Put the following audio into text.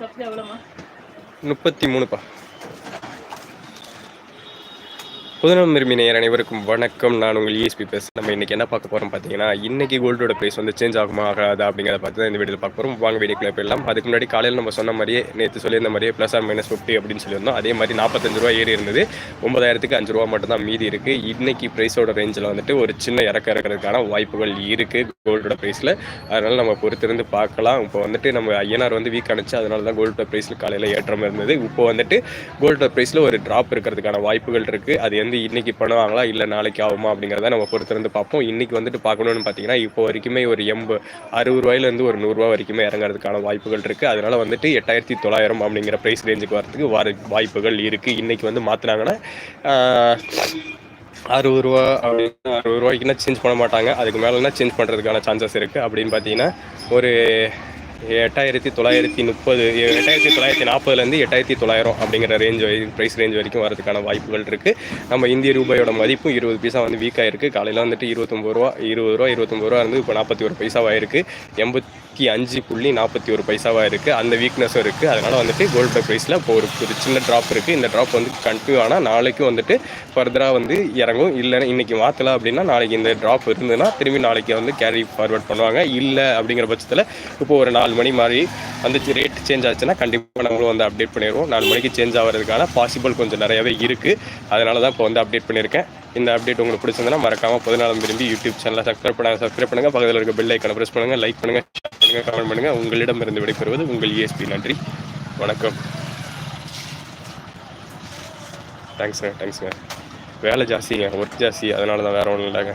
சப்ஜி எவ்வளோமா முப்பத்தி மூணுப்பா. புதுநலம் விரும்பி அனைவருக்கும் வணக்கம். நான் உங்கள் இஎஸ்பி பேச நம்ம இன்றைக்கி என்ன பார்க்க போகிறோம் பார்த்தீங்கன்னா இன்றைக்கி கோல்டோட ப்ரைஸ் வந்து சேஞ்ச் ஆகுமா ஆகாதா அப்படிங்கிறத பார்த்து தான் இந்த வீடியோ பார்க்க போகிறோம் வாங்க வீடியோக்குள்ளே போயிடலாம். அதுக்கு முன்னாடி காலையில் நம்ம சொன்ன மாதிரியே நேற்று சொல்லியிருந்த மாதிரியே ப்ளஸ் ஆர் மைனஸ் ஃபிஃப்டி அப்படின்னு சொல்லியிருந்தோம். அதே மாதிரி நாற்பத்தஞ்சு ரூபா ஏறி இருந்தது. ஒன்பதாயிரத்துக்கு அஞ்சு ரூபா மட்டும் தான் மீதி இருக்குது இன்றைக்கி ப்ரைஸோட ரேஞ்சில் வந்துட்டு ஒரு சின்ன இறக்க இருக்கிறதுக்கான வாய்ப்புகள் இருக்குது கோல்டோட ப்ரைஸில் அதனால் நம்ம பொறுத்திருந்து பார்க்கலாம். இப்போ வந்துட்டு நம்ம ஐஎன்ஆர் வந்து வீக் அனுச்சு அதனால தான் கோல்டோட ப்ரைஸில் காலையில் ஏற்றம் இருந்தது. இப்போ வந்துட்டு கோல்டோட ப்ரைஸில் ஒரு ட்ராப் இருக்கிறதுக்கான வாய்ப்புகள் இருக்குது அது எந்த வந்து இன்னைக்கு பண்ணுவாங்களா இல்லை நாளைக்கு ஆகுமா அப்படிங்கிறத நம்ம பொறுத்திருந்து பார்ப்போம். இன்னைக்கு வந்துட்டு பார்க்கணும்னு பார்த்தீங்கன்னா இப்போ வரைக்குமே ஒரு எண்பது அறுபது ரூபாயிலேருந்து ஒரு நூறுரூவா வரைக்குமே இறங்குறதுக்கான வாய்ப்புகள் இருக்குது அதனால வந்துட்டு எட்டாயிரத்தி தொள்ளாயிரம் அப்படிங்கிற ப்ரைஸ் ரேஞ்சுக்கு வரதுக்கு வர வாய்ப்புகள் இருக்குது இன்றைக்கி வந்து மாற்றினாங்கன்னா அறுபது ரூபா அப்படின்னு அறுபது ரூபாய்க்குன்னா சேஞ்ச் பண்ண மாட்டாங்க. அதுக்கு மேலேனா சேஞ்ச் பண்ணுறதுக்கான சான்சஸ் இருக்குது அப்படின்னு பார்த்தீங்கன்னா ஒரு எட்டாயிரத்தி தொள்ளாயிரத்தி முப்பது எட்டாயிரத்தி தொள்ளாயிரத்தி நாற்பதுலேருந்து எட்டாயிரத்தி தொள்ளாயிரம் அப்படிங்கிற ரேஞ்ச் ப்ரைஸ் ரேஞ்ச் வரைக்கும் வரதுக்கான வாய்ப்புகள் இருக்குது நம்ம இந்திய ரூபாயோட மதிப்பும் இருபது பைசா வந்து வீக்காக இருக்குது காலையில் வந்துட்டு இருபத்தொம்பது ரூபா இருபது ரூபா இருபத்தொம்பது ரூபா இருந்து இப்போ நாற்பத்தி ஒரு பைசாவாக இருக்குது எண்பத்தி அஞ்சு புள்ளி நாற்பத்தி ஒரு பைசாவாக இருக்குது அந்த வீக்னஸும் இருக்குது அதனால் வந்துட்டு கோல்டு ப்ரைஸில் இப்போ ஒரு ஒரு சின்ன ட்ராப் இருக்குது இந்த ட்ராப் வந்து கண்டினியூ ஆனால் நாளைக்கும் வந்துட்டு ஃபர்தராக வந்து இறங்கும். இல்லைன்னா இன்றைக்கி மாற்றலாம் அப்படின்னா நாளைக்கு இந்த ட்ராப் இருந்ததுன்னா திரும்பி நாளைக்கு வந்து கேரி ஃபார்வர்ட் பண்ணுவாங்க. இல்லை அப்படிங்கிற பட்சத்தில் இப்போ ஒரு நாலு நாலு மணி மாதிரி வந்துச்சு. ரேட் சேஞ்ச் ஆச்சுன்னா கண்டிப்பாக நம்மளும் வந்து அப்டேட் பண்ணிடுவோம். நாலு மணிக்கு சேஞ்ச் ஆகிறதுக்கான பாசிபிள் கொஞ்சம் நிறையவே இருக்குது அதனால தான் இப்போ வந்து அப்டேட் பண்ணியிருக்கேன். இந்த அப்டேட் உங்களுக்கு பிடிச்சிருந்தனா மறக்காமல் பொதுநாளம் விரும்பி யூடியூப் சேனலை சப்ஸ்கிரைப் பண்ண சப்ஸ்கிரைப் பண்ணுங்கள் பக்கத்தில் இருக்க பெல் ஐக்கனை ப்ரெஸ் பண்ணுங்கள் லைக் பண்ணுங்கள் ஷேர் பண்ணுங்கள் கமெண்ட் பண்ணுங்கள் உங்களிடமிருந்து விடைபெறுவது உங்கள் இஎஸ்பி நன்றி. வணக்கம். தேங்க்ஸுங்க தேங்க்ஸுங்க வேலை ஜாஸ்திங்க ஒர்க் ஜாஸ்தி. அதனால தான் வேறு ஒன்றும் இல்லைங்க.